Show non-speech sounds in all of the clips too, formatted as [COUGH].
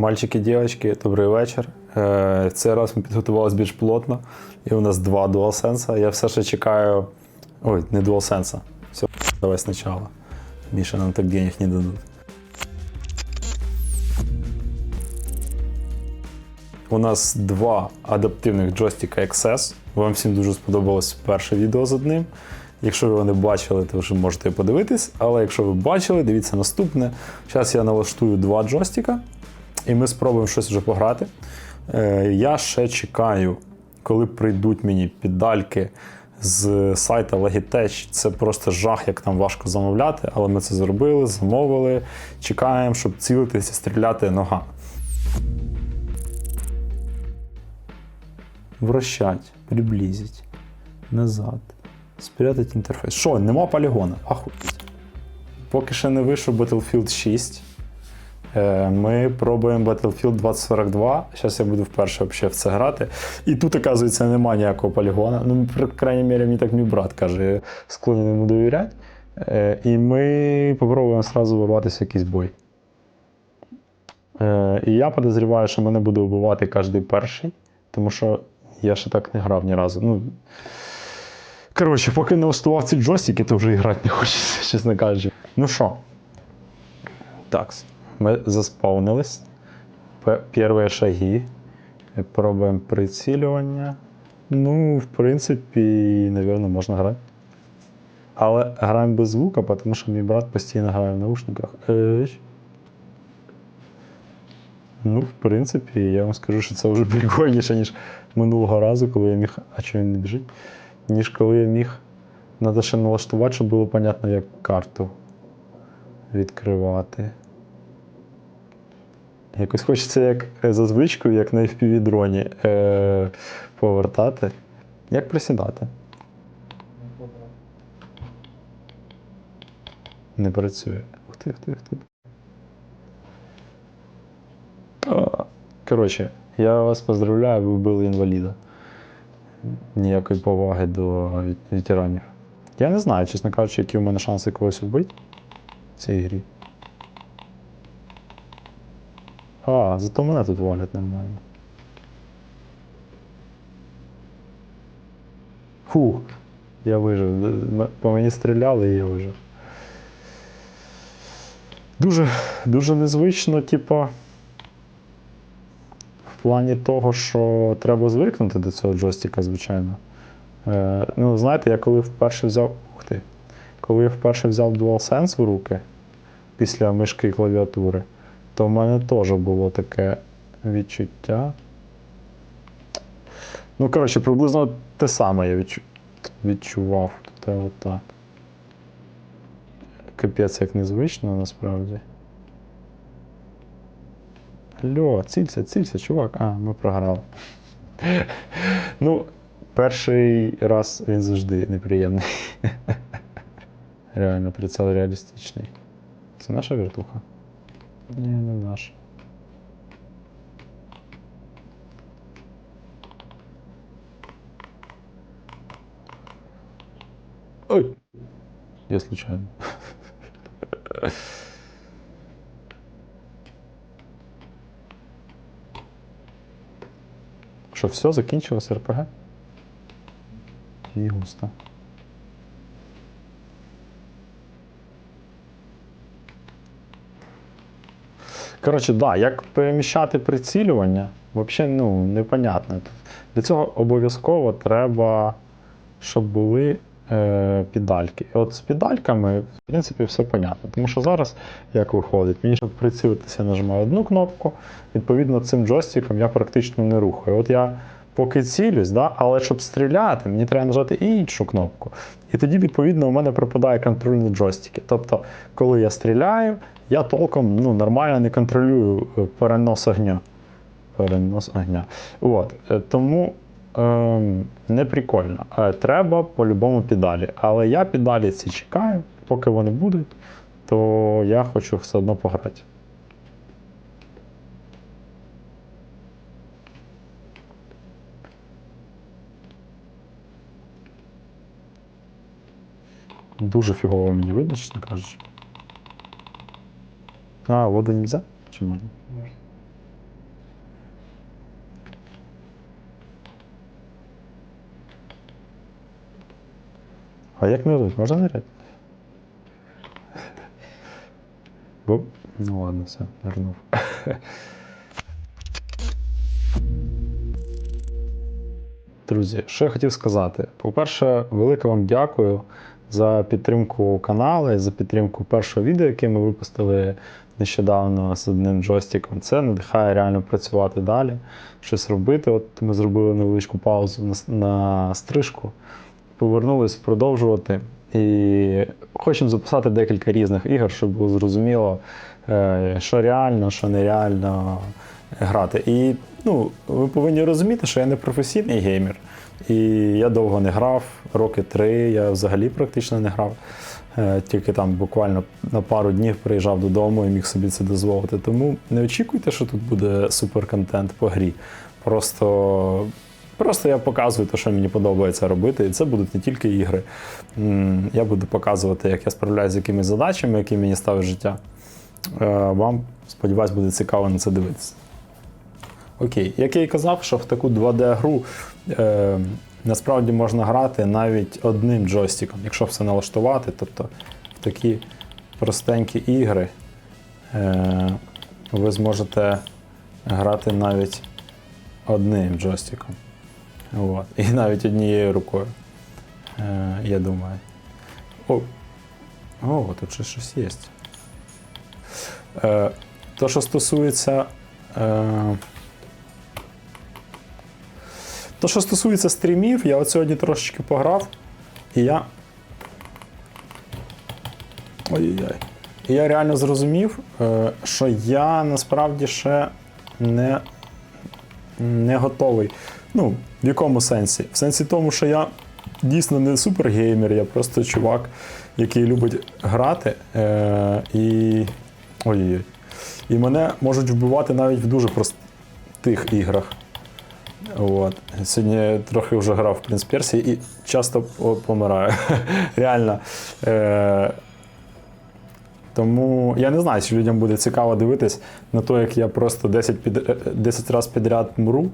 Мальчики, дівчатки, добрий вечір. Е, цей раз ми підготувалися більш плотно, і у нас два DualSense. Я все ще чекаю. Ой, не DualSense. Все, давай спочатку. Міша, нам так денег не дадуть. У нас два адаптивних джойстика XS. Вам всім дуже сподобалось перше відео з одним. Якщо ви його не бачили, то вже можете подивитись. Але якщо ви бачили, дивіться наступне. Зараз я налаштую два джойстика, і ми спробуємо щось вже пограти. Е, я ще чекаю, коли прийдуть мені піддальки з сайта Logitech. Це просто жах, як там важко замовляти, але ми це зробили, замовили. Чекаємо, щоб цілитися, стріляти ногами. Вращать, приблизить, назад, спрятать інтерфейс. Що, нема полігона? Ахуєть. Поки ще не вийшов Battlefield 6. Е, Ми пробуємо Battlefield 2042. Зараз я буду вперше взагалі в це грати. І тут, оказується, немає ніякого полігона. Ну, по крайній мірі, мені так мій брат каже, склонен йому довіряти. Е, І ми спробуємо одразу вирватися якийсь бой. Е, І я підозріваю, що мене буде вбивати кожен перший, тому що я ще так не грав ні разу. Ну, коротше, поки не устував ці джойстики, то вже і грати не хочеться, [LAUGHS] чесно кажучи. Ну що? Так, ми заспавнились. П- Перші шаги. Пробуємо прицілювання. Ну, в принципі, напевно, можна грати. Але граємо без звука, тому що мій брат постійно грає в наушниках. Ну, в принципі, я вам скажу, що це вже прикольніше, ніж минулого разу, коли я міг. А чого він не біжить? Ніж коли я міг. Треба ще налаштувати, щоб було понятно, як карту відкривати. Якось хочеться як е, за звичкою, як на fpv дроні е- повертати. Як присідати? Не працює. Ух ти, ух ти, ух ти. Коротше, я вас поздравляю, ви вбили інваліда. Ніякої поваги до вет- ветеранів. Я не знаю, чесно кажучи, які у мене шанси когось вбити в цій грі. А, зато мене тут валять нормально. Фух, я вижив. По мені стріляли і я вижив. Дуже, дуже незвично, типа. В плані того, що треба звикнути до цього джойстика, звичайно. Е, ну, знаєте, я коли вперше взяв. Ух ти. Коли я вперше взяв DualSense в руки після мишки і клавіатури, то в мене теж було таке відчуття. Ну, коротше, приблизно те саме я відчу... відчував. Те отак. Капець як незвично насправді. Алло, цілься, цілься, чувак. А, ми програли. ну, перший раз він завжди неприємний. [LAUGHS] Реально, прицел реалістичний. Це наша вертуха? Ні, не наша. Ой! Я случайно. Що, все, закінчилось РПГ? І густо. Коротше, да, як переміщати прицілювання, взагалі ну, непонятно. Для цього обов'язково треба, щоб були е, підальки. І от з підальками, в принципі, все понятно. Тому що зараз як виходить, мені щоб прицілитися, нажимаю одну кнопку, відповідно, цим джойстиком я практично не рухаю. От я поки цілюсь, да, але щоб стріляти, мені треба нажати іншу кнопку. І тоді, відповідно, у мене пропадає контроль над джойстики. Тобто, коли я стріляю, я толком ну, нормально не контролюю е, перенос огня. Перенос огня. От. е, Тому ем, не прикольно. Е, Треба по-любому педалі. Але я педалі ці чекаю, поки вони будуть, то я хочу все одно пограти. Дуже фігово мені видно, чесно кажучи. А, воду не можна? Чи можна? А як нырять? Можна нырять? [LAUGHS] Бо... Ну ладно, все, нырнув. [LAUGHS] Друзі, що я хотів сказати. По-перше, велике вам дякую за підтримку каналу за підтримку першого відео, яке ми випустили нещодавно з одним джойстиком. Це надихає реально працювати далі, щось робити. От ми зробили невеличку паузу на, на стрижку, повернулись продовжувати. І хочемо записати декілька різних ігор, щоб було зрозуміло, е, що реально, що нереально грати. І ну, ви повинні розуміти, що я не професійний геймер. І я довго не грав, роки три, я взагалі практично не грав. Е, Тільки там буквально на пару днів приїжджав додому і міг собі це дозволити. Тому не очікуйте, що тут буде суперконтент по грі. Просто, просто я показую те, що мені подобається робити. І це будуть не тільки ігри. Я буду показувати, як я справляюся з якимись задачами, які мені ставить життя. Е, Вам, сподіваюсь, буде цікаво на це дивитися. Окей, як я і казав, що в таку 2D-гру е, насправді можна грати навіть одним джойстиком, якщо все налаштувати. Тобто в такі простенькі ігри е, ви зможете грати навіть одним джойстиком. От. І навіть однією рукою. Е, я думаю. О, о тут ще щось є. Е, то, що стосується. Е, то, що стосується стрімів, я от сьогодні трошечки пограв, і я. Ой-ой-ой. І я реально зрозумів, е, що я насправді ще не, не готовий. Ну, в якому сенсі? В сенсі тому, що я дійсно не супергеймер, я просто чувак, який любить грати. Е, і. Ой-ой-ой. І мене можуть вбивати навіть в дуже простих іграх. От. Сьогодні трохи вже грав в Принц Персії і часто помираю. [LAUGHS] Реально. Е- тому я не знаю, чи людям буде цікаво дивитись на те, як я просто 10, під, е, 10 разів підряд мру.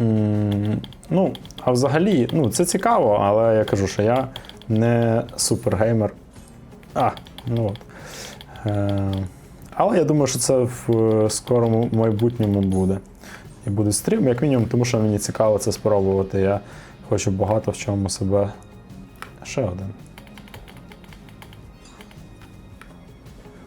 М, Ну, а взагалі, ну, це цікаво, але я кажу, що я не супергеймер. А, ну от. Е, але я думаю, що це в е, скорому майбутньому буде. І буде стрім, як мінімум, тому що мені цікаво це спробувати. Я хочу багато в чому себе. Ще один.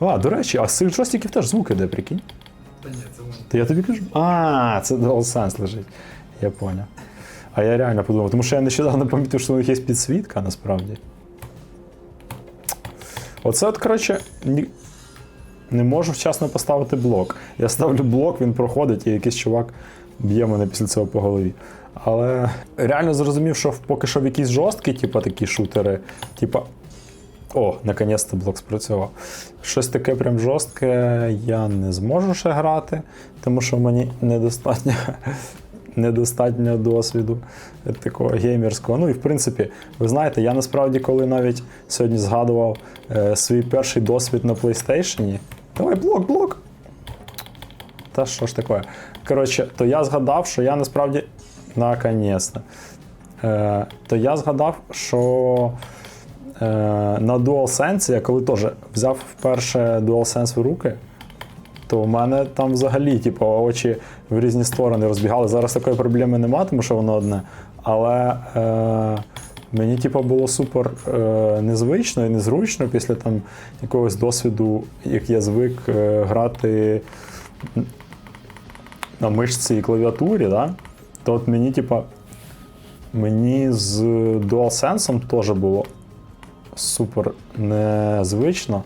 А, до речі, а з цих джойстиків теж звук іде, прикинь. Та ні, це. То я тобі кажу. А, це DualSense лежить. Я поняв. А я реально подумав, тому що я нещодавно помітив, що у них є підсвітка насправді. Оце от, коротше. Не можу вчасно поставити блок. Я ставлю блок, він проходить, і якийсь чувак б'є мене після цього по голові. Але реально зрозумів, що поки що в якісь жорсткі, типу такі шутери, типу. О, наконець-то блок спрацював. Щось таке прям жорстке я не зможу ще грати, тому що мені недостатньо, [LAUGHS] недостатньо досвіду такого геймерського. Ну і в принципі, ви знаєте, я насправді, коли навіть сьогодні згадував е, свій перший досвід на PlayStation. Давай, блок, блок! Та що ж таке? Коротше, то я згадав, що я насправді. Наконець-то. Е, то я згадав, що е, на DualSense, я коли теж взяв вперше DualSense в руки, то в мене там взагалі, типу, очі в різні сторони розбігали. Зараз такої проблеми нема, тому що воно одне. Але е, мені, типу, було супер е, незвично і незручно після там якогось досвіду, як я звик е, грати на мишці і клавіатурі, да? то от мені, типа, мені з DualSense теж було супер незвично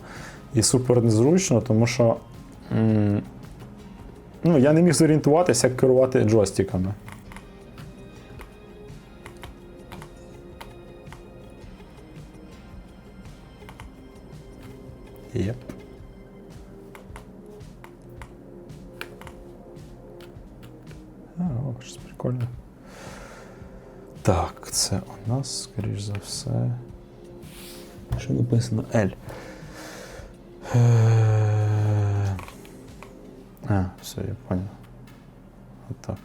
і супер незручно, тому що м, ну, я не міг зорієнтуватися, як керувати джойстиками. Єп. А, о, щось прикольне. Так, це у нас, скоріш за все. Що написано L. Е, А, все, я понял. Отак.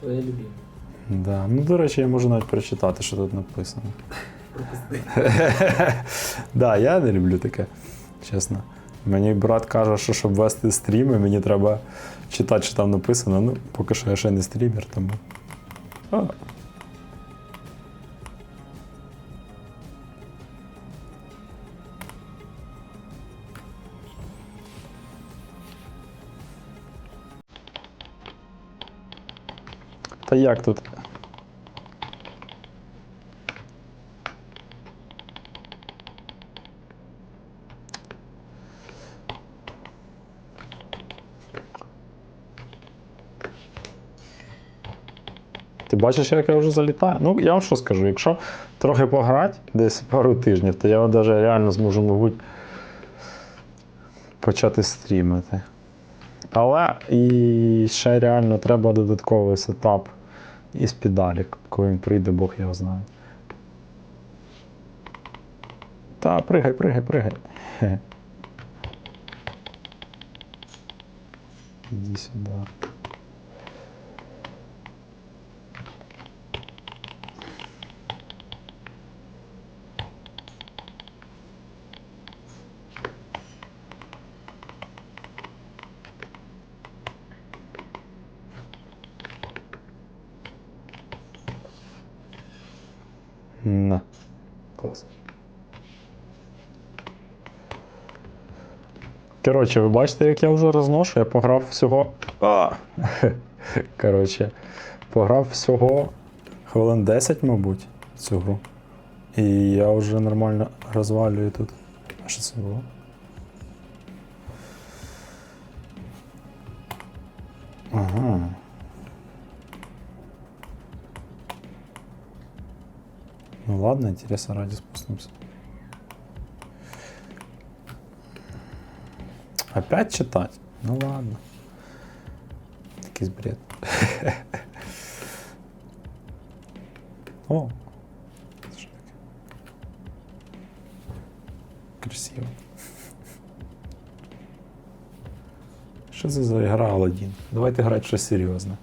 Твоя любима. Да. Ну, до речі, я можу навіть прочитати, що тут написано. [LAUGHS] Да, я не люблю таке, чесно. Мені брат каже, що щоб вести стріми, мені треба читати, що там написано. Ну, поки що я ще не стрімер, тому. Та як тут? Ти бачиш, як я вже залітаю? Ну, я вам що скажу, якщо трохи пограти, десь пару тижнів, то я навіть реально зможу, мабуть, почати стрімити. Але і ще реально треба додатковий сетап із педалік, коли він прийде, Бог його знає. Та, пригай, пригай, пригай. Іди сюди. На. Клас. Коротше, ви бачите, як я вже розношу, я пограв всього. А! [LAUGHS] Коротше, пограв всього хвилин 10, мабуть, цю гру. І я вже нормально розвалюю тут. А що це було? Ага. Ну ладно, интереса ради спустимся. Опять читать? Ну ладно. Якийсь бред. [LAUGHS] О! Красиво. Що це за гра Аладдін? Давайте грати щось серйозне.